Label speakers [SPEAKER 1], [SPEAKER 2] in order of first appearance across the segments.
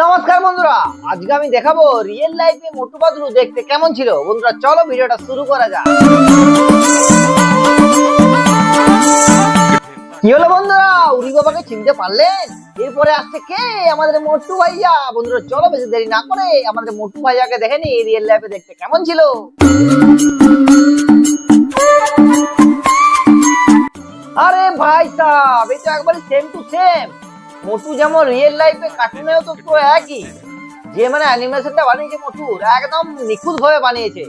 [SPEAKER 1] নমস্কার বন্ধুরা, আজকে আমি দেখাবো রিয়েল লাইফে মোটু পাতলু দেখতে কেমন ছিল। বন্ধুরা, চলো ভিডিওটা শুরু করা যাক। কি হলো বন্ধুরা উরি বাবাকে চিনতে পারলেন? এরপরে আসছে কে? আমাদের মোটু ভাইয়া। বন্ধুরা, চলো বেশি দেরি না করে আমাদের মোটু ভাইয়াকে দেখে নি রিয়েল লাইফে দেখতে কেমন ছিল? ভাই সাহেব এটা একবারে সেম টু সেম মোটু যেমন রিয়েল লাইফে কার্টুনেও তো পুরো একই। যে মানে অ্যানিমেশনটা বানিয়েছে মোটুর একদম নিখুঁত ভাবে বানিয়েছে।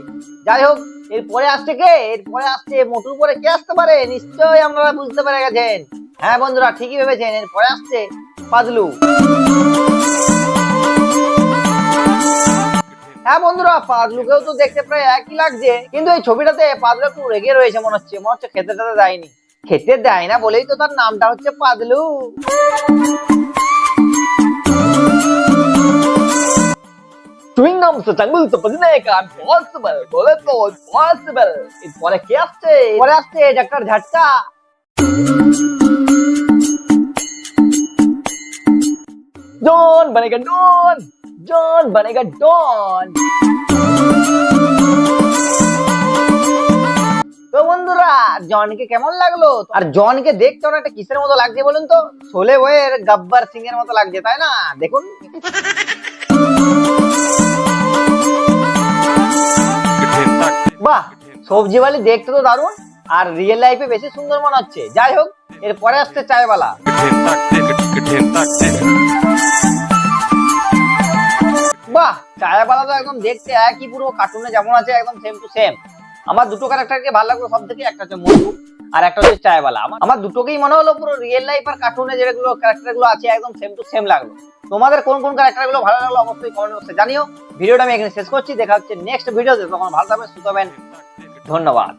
[SPEAKER 1] যাই হোক, এরপরে আসছে কে? এরপরে আসছে মোটুর পরে কে আসতে পারে? নিশ্চয়ই আপনারা বুঝতে পেরে গেছেন। হ্যাঁ বন্ধুরা, ঠিকই ভেবেছেন। এরপরে আসছে পাদলু হ্যাঁ বন্ধুরা পাদলুকেও তো দেখতে প্রায় একই লাগছে। কিন্তু এই ছবিটাতে পাদলু একটু রেগে রয়েছে মনে হচ্ছে। মনে হচ্ছে খেতে টেতে দেয়নি। খেতে দেয় না বলেই তো তার নামটা হচ্ছে পাদলু Doing numbers to jungle to Pazinek, I'm possible. Boleto is possible. It's for a kiaste. For a stay, Dr. Jhatta. Don, banega Don. Don, banega Don. বন্ধুরা, জনকে কেমন লাগল? আর জনকে দেখতে অনেকটা কিসের মতো লাগছে বলুন তো? শোলে বইয়ের গব্বর সিং এর মতো লাগছে, তাই না? দেখুন। বাহ সবজিওয়ালি দেখতে তো দারুণ, আর রিয়েল লাইফে বেশি সুন্দর মনে হচ্ছে। যাই হোক, এর এরপরে আসছে চায়ওয়ালা। বাহ, চায়ওয়ালা তো একদম দেখতে একই পুরো কার্টুনে যেমন আছে, একদম সেম টু সেম আমার দুটো ক্যারেক্টারকে ভালো লাগল সব থেকে একটা হচ্ছে মধু আর একটা হচ্ছে চায়ওয়ালা আমার আমার দুটোকেই মনে হলো পুরো রিয়েল লাইফ আর কার্টুনে যেগুলো ক্যারেক্টারগুলো আছে একদম সেম টু সেম লাগল। তোমাদের কোন কোন ক্যারেক্টারগুলো ভালো লাগল অবশ্যই কমেন্ট বক্সে জানিও। ভিডিওটা আমি এখানে শেষ করছি, দেখা হচ্ছে নেক্সট ভিডিওতে তখন ভালো থাকবেন সুতবেন ধন্যবাদ।